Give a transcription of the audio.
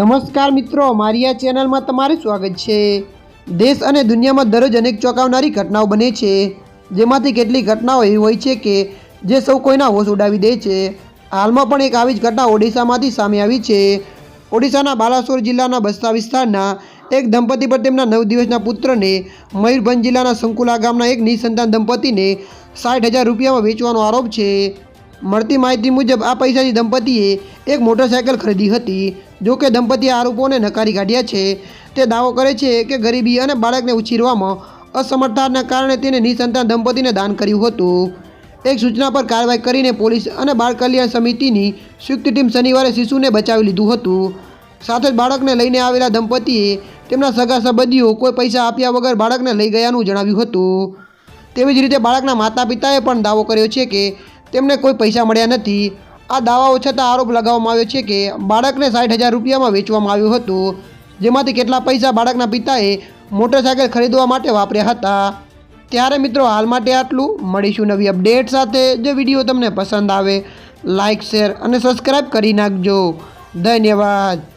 નમસ્કાર મિત્રો, મારી આ ચેનલમાં તમારું સ્વાગત છે. દેશ અને દુનિયામાં દરરોજ અનેક ચોંકાવનારી ઘટનાઓ બને છે. જેમાંથી કેટલીક ઘટનાઓ એવી હોય છે કે, જે સૌ કોઈના હોશ ઉડાવી દે છે. હાલમાં પણ એક આવી જ ઘટના ઓડિશામાંથી સામે આવી છે. ઓડિશાના બાલાસોર જિલ્લાના બસ્તા વિસ્તારના એક દંપતી પર તેમના નવ દિવસના પુત્રને મયુરભંજ જિલ્લાના સંકુલા ગામના એક નિસંતાન દંપતીને સાઠ હજાર રૂપિયામાં વેચવાનો આરોપ છે. મળતી માહિતી મુજબ આ પૈસાથી દંપતીએ એક મોટરસાયકલ ખરીદી હતી. જો કે દંપતીએ આરોપોને નકારી કાઢ્યા છે. તે દાવો કરે છે કે ગરીબી અને બાળકને ઉછીરવામાં અસમર્થતાના કારણે તેને નિસંતાન દંપતીને દાન કર્યું હતું. એક સૂચના પર કાર્યવાહી કરીને પોલીસ અને બાળ કલ્યાણ સમિતિની સંયુક્ત ટીમ શનિવારે શિશુને બચાવી લીધું હતું. સાથે જ બાળકને લઈને આવેલા દંપતીએ તેમના સગા સંબંધીઓ કોઈ પૈસા આપ્યા વગર બાળકને લઈ ગયાનું જણાવ્યું હતું. તેવી જ રીતે બાળકના માતા પિતાએ પણ દાવો કર્યો છે કે તેમને કોઈ પૈસા મળ્યા નથી. આ દાવાઓ છતાં આરોપ લગાવવામાં આવ્યો છે કે બાળકને સાઠ હજાર રૂપિયામાં વેચવામાં આવ્યું હતું, જેમાંથી કેટલા પૈસા બાળકના પિતાએ મોટરસાયકલ ખરીદવા માટે વાપર્યા હતા. ત્યારે મિત્રો હાલ માટે આટલું. મળીશું નવી અપડેટ સાથે. જો વીડિયો તમને પસંદ આવે લાઇક શેર અને સબસ્ક્રાઈબ કરી નાખજો. ધન્યવાદ.